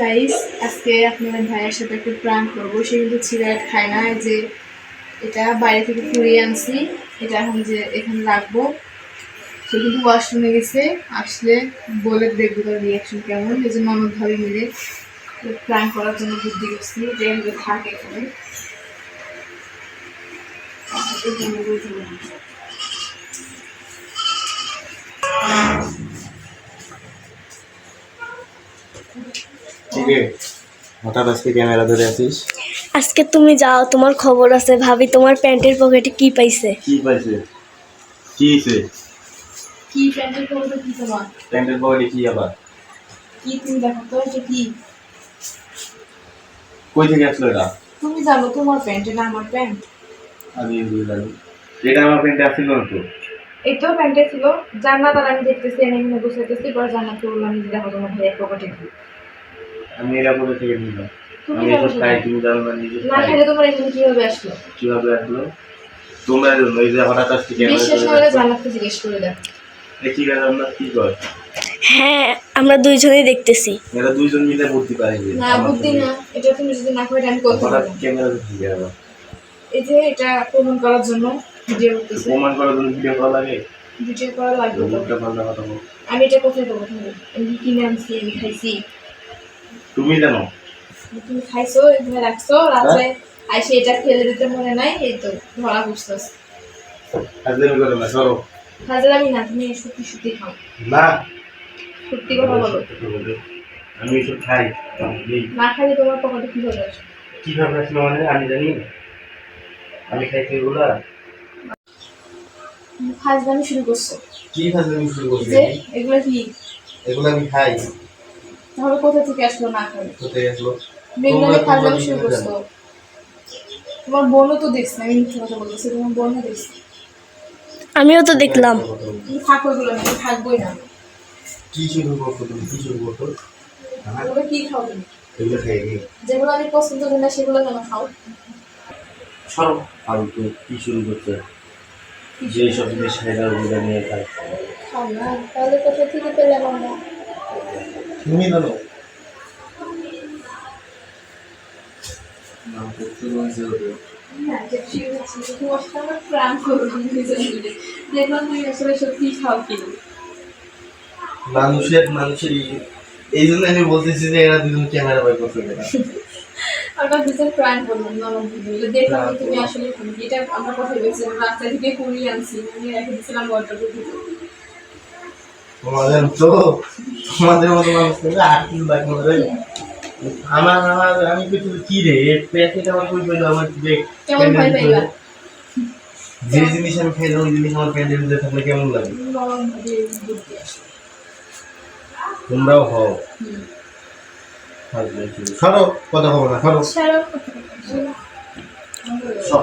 Guys আজকে আপনাদের ভাইয়ের সাথে একটু প্রাণ করব। সে কিন্তু সিগারেট খায় না যে এটা বাইরে থেকে ফুরিয়ে আনছি। এটা এখন যে এখানে রাখব। সে কিন্তু ওয়াশরুমে গেছে, আসলে বলে দেখব তার রিয়াকশন কেমন। এই যে ননদ ভাবি মিলে প্রাণ করার জন্য বুদ্ধি করছি যে থাকে এখানে। ঠিক হঠাৎ আজকে ক্যামেরা ধরে আছিস? আজকে তুমি যাও তোমার খবর আছে। ভাবি তোমার প্যান্টের পকেটে কি পাইছে? কি পাইছে? কি হয়েছে কি প্যান্টের করব কি তোমার? প্যান্টের পকেটে কি আবার? কি তুমি দেখো তো এটা কি? কই থেকে আসলো এটা? তুমি জানো তোমার প্যান্ট এটা আমার প্যান্ট? আমি বুঝতে পারি এটা আমার প্যান্টে আসছিল না তো? এই প্যান্টে ছিল। জান্নাত আর আমি দেখতেছি আমি এখানে বসেতেছি পরে জান্নাতকে বললাম যে দেখো তোমার ভাইয়ের পকেটে কি। আমি এরা কোথা থেকে নিলাম। আমি এসব খাই তুমি জানো না নিজে না খাইলে তোমার এখানে কীভাবে আসলো? কীভাবে আসলো? তোমরা জানো এই যে হঠাৎ আজকে ক্যামেরা বিশ্বাস করে রাখছো। জিজ্ঞেস করে দেখ। দেখি না আমরা কি কর? হ্যাঁ আমরা দুইজনেই দেখতেছি। এরা দুইজন মিলে বুদ্ধি পারে না বুদ্ধি না এটা তুমি যদি না করে আমি করতে পারব ক্যামেরা এই যে এটা প্রমাণ করার জন্য ভিডিও করতেছে। প্রমাণ করার জন্য ভিডিও করা লাগে? ভিডিও করা লাগবে আমি এটা কোথায় দেবো তুমি? আমি কি কিনে আনছি আমি খাইছি? তুমি জানো? তুমি খাইছো এখানে রাখছো রাত্রে আইসে এটা ফেলে দিতে মনে নাই এই তো ধরা বুঝতেছ হাজার করে না সরো। হাজার আমি না তুমি সত্যি সত্যি খাও। না। সত্যি কথা বলো। আমি এসব খাই না খাইলে তোমার পকেটে কি হবে কীভাবে আসলো মানে আমি জানি আমি খাইছি এগুলা ফাজলামি শুরু করছ। কি শুরু করছি এগুলো কি? এগুলো আমি খাই। তাহলে কোথা থেকে আসলো না কোথায় আসলো? বেঙ্গলে শুরু করছ। তোমার বোনও তো দেখছে আমি মিথ্যে কথা বলতেছি তোমার বোনও দেখছে। আমিও তো দেখলাম। থাকো এগুলো না আমি থাকবোই না। কি শুরু তুমি? কি শুরু হ্যাঁ? কি খাও তুমি? এগুলো খাই যেগুলো আমি পছন্দ করি না সেগুলো কেন খাও? সরো। ফালতু কি শুরু করছে যে সব জিনিস খাই না ওগুলো নিয়ে খাই। খাও না তাহলে কোথা থেকে পেলাম আমরা। তুমি জানো নাম করতে বলছে ওদের না, যে ঠিক আছে, তোমার সাথে আমার প্রাণ করব আমি দুজনে মিলে। দেখলাম তুমি আসলে সত্যি খাও কি মানুষের মানুষের এই জন্য আমি বলতেছি যে এরা দুজন ক্যামেরা বাই করতে না আমরা দুজন প্রাণ করলাম নরম মিলে দেখলাম তুমি আসলে এটা আমরা কথা বলছিলাম রাস্তা থেকে কুড়িয়ে আনছি আমি রেখে দিয়েছিলাম গল্পটা তোমাদের তো? তোমাদের মতো মানুষ থেকে আর্টিস্ট বাকি মনে আমার আমার আমি কিছু কি রে? প্যাকেট আমার কই পেল আমার যে কেমন ভয় পাইবা যে জিনিস আমি খাই ওই জিনিস আমার প্যান্টের মধ্যে থাকলে কেমন লাগে? তোমরাও হও। সরো কথা বলো না সরো। সব